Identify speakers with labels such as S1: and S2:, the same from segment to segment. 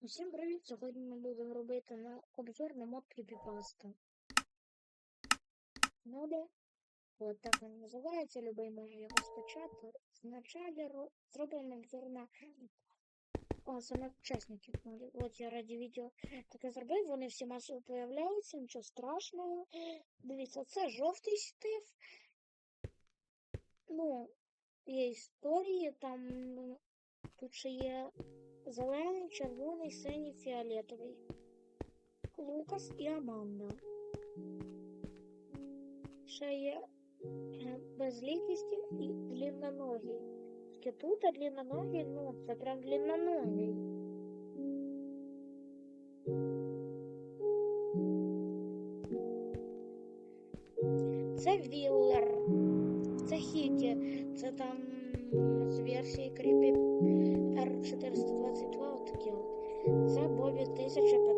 S1: Усім привіт! Сьогодні ми будемо робити на обзор на мод Creepypasta. Моди. От так він називається, любий може його скачати. Вначалі ро- зробимо обзор на о, саме учасників. От я раді відео таке зробив, вони всі масово появляються, нічого страшного. Дивіться, це жовтий стив. Ну, є історії, там ну, тут ще є Зелений, червоний, синій, фіолетовий. Лукас і Аманда. Ще є е, безлікісті і длинноногий. Тільки тут а ну, це прям длинноногий. Це Віллер. Це Хіті. Це там з версії Creepy R422 отакі от. Це Бобі 1545.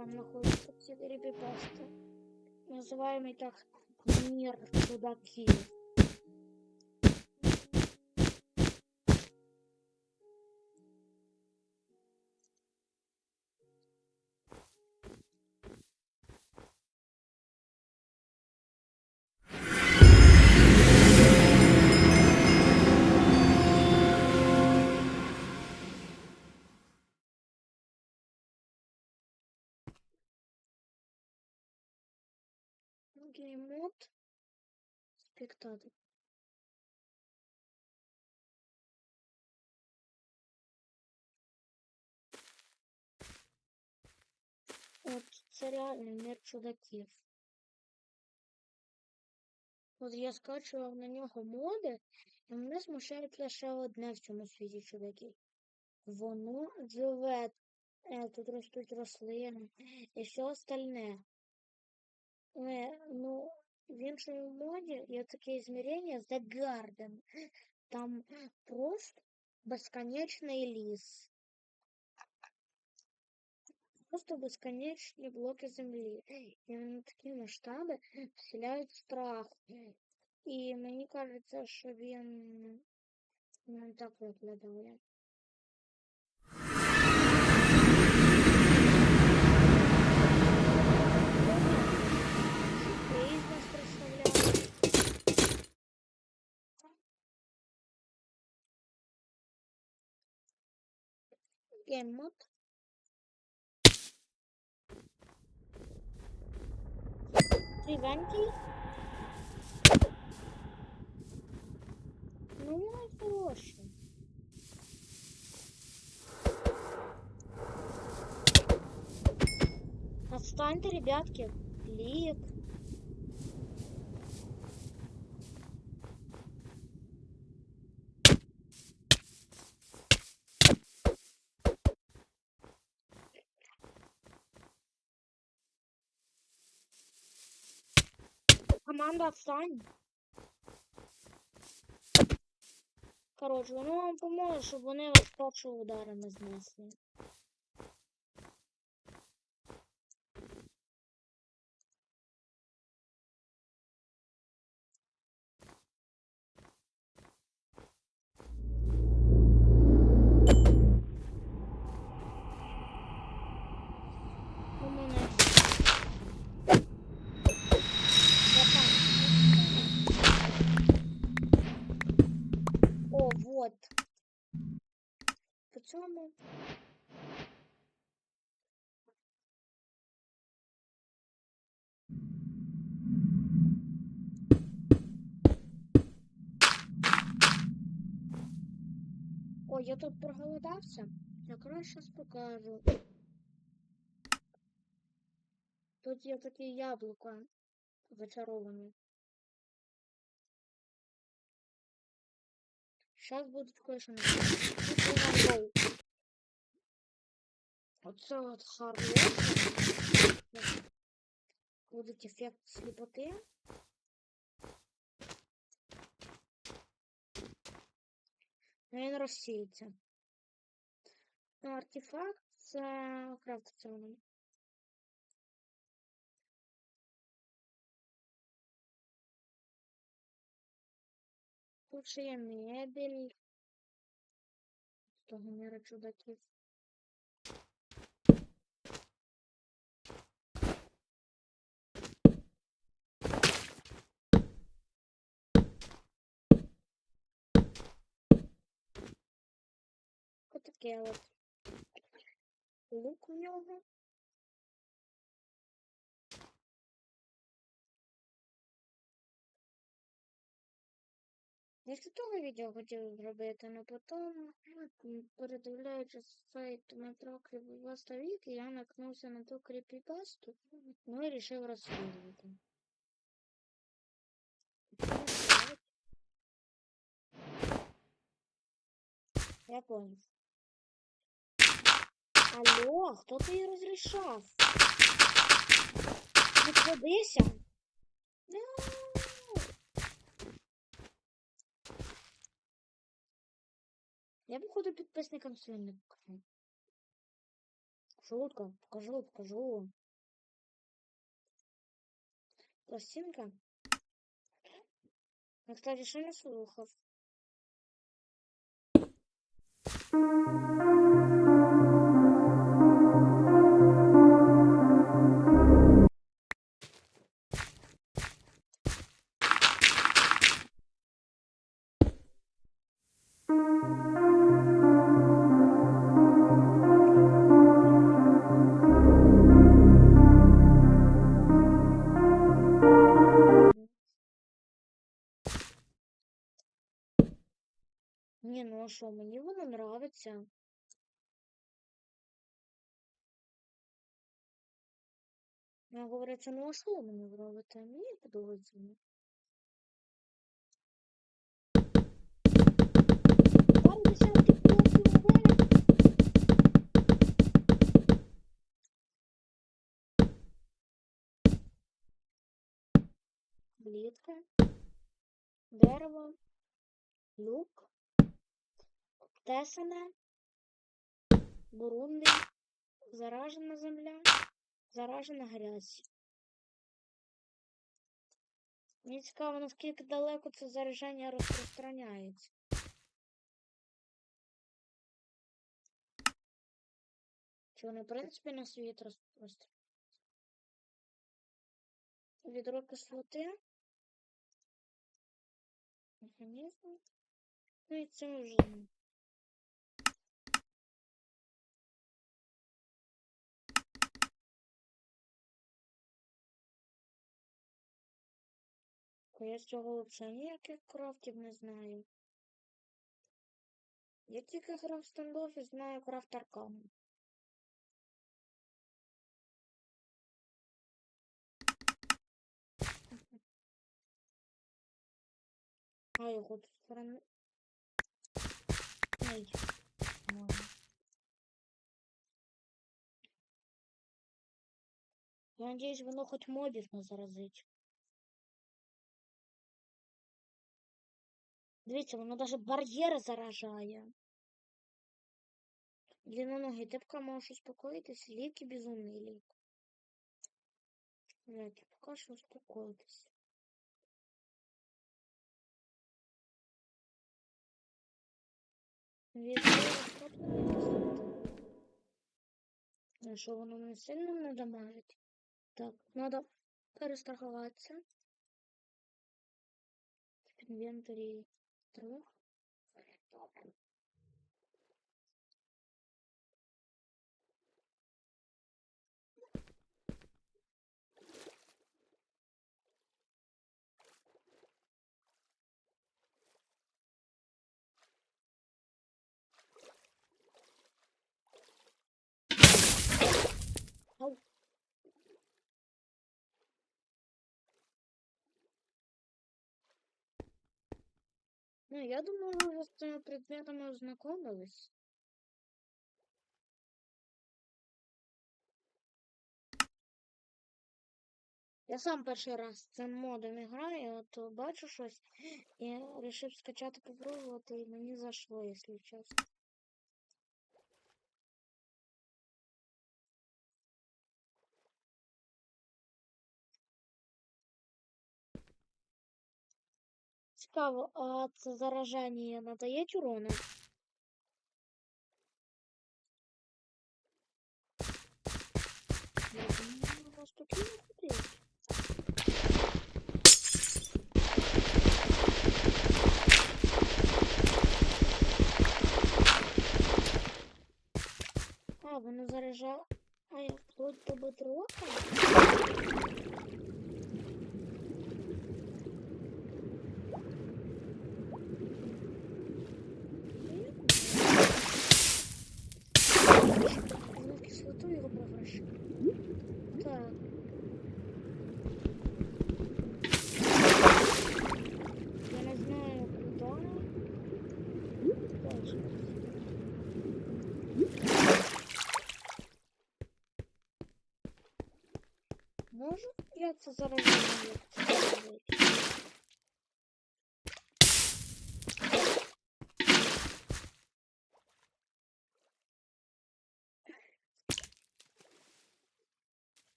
S1: Там находится все репипасты. Называемый так мир чудаків. Геймод. Спектатор. От це реальний мир чудаків. От я скачував на нього моди, і мене смущає лише одне в цьому світі чудаків. Воно живе, е, тут ростуть рослини і все остальне. Е, ну, в іншому моді є таке измерение The Garden. Там просто бесконечный ліс. Просто бесконечні блоки землі. І на такі масштаби вселяють страх. І мені кажеться, що він не так виглядає. Genmod. Twenty. Ну, мой хороший. Отстаньте, ребятки. Лип. Команда встань. Коротше, воно вам поможе, щоб вони вас першого удара не знесли. Цьому. Ой, я тут проголодався. Якраз щас покажу. Тут є такі яблука зачаровані. Сейчас будуть кое-що на Оце от хороше. Буде ефект сліпоти. Ну, Він розсіється. Ну, артефакт це крафтиться воно. Тут ще є мебель. Того міра чудаків. Отаке от. Лук у нього. Я з того відео хотів зробити, але потім, м, передивляючись сайт метро Кріпіпаста Віки, я наткнувся на ту кріпіпасту, ну і вирішив розслідувати. Я понял. Алло, хто ти її розрішав? Відходися. Ну. Я походу підписникам своїм не. Шутка, покажу, покажу. Пластинка. Я, кстати, ще не слухав. Ну а що, мені воно нравиться. Я говориться, ну а що мені нравиться? Мені подобається. Клітка, дерево, люк, тесане, бурунди, заражена земля, заражена грязь. Мені цікаво, наскільки далеко це зараження розпространяється. Чи вони, в принципі, на світ розпространяються? Відро кислоти. Механізм. Ну і це вже. Я з цього взагалі ніяких крафтів не знаю. Я тільки грав в стендофі, знаю крафт аркану. А його тут сторони. Ай. Ладно. Я надеюсь, воно хоч мобів не заразить. Дивіться, воно даже бар'єри заражає. Длинноногий, ти поки можеш успокоїтись, ліки безумний лік. Блять, поки що успокоїтись. Ну, що воно не сильно не дамажить. Так, надо перестрахуватися. В інвентарі Druch, Ну, я думаю, вы вже з цими предметами ознакомились. Я сам перший раз цим модом граю, от бачу щось і вирішив скачати попробувати, і мені зашло, якщо чесно. Цікаво, а це заражання надає урона? Я думаю, у вас тут є ходить. А, воно заряджає вплоть до бедрока? Ну, в кислоту його превращу. Так. Я не знаю, куда. Дальше. Може, я це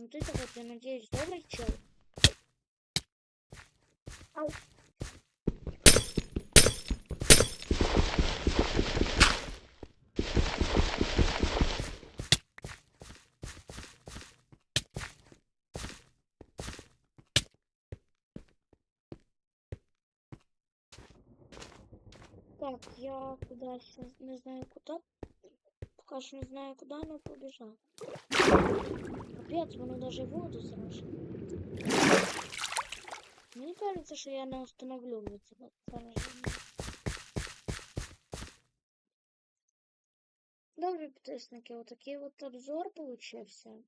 S1: Ну ты такой, я надеюсь, добрый чел. Ау. Так, я куда сейчас не знаю куда. Пока что не знаю куда, но побежал. Капец, воно даже воду зрушило. Мені кажется, що я не остановлюватися на зараженні. Добре, підписники, отакий от обзор получився.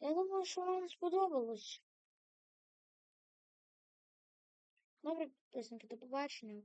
S1: Я думаю, що вам сподобалось. Добре, підписники, до побачення.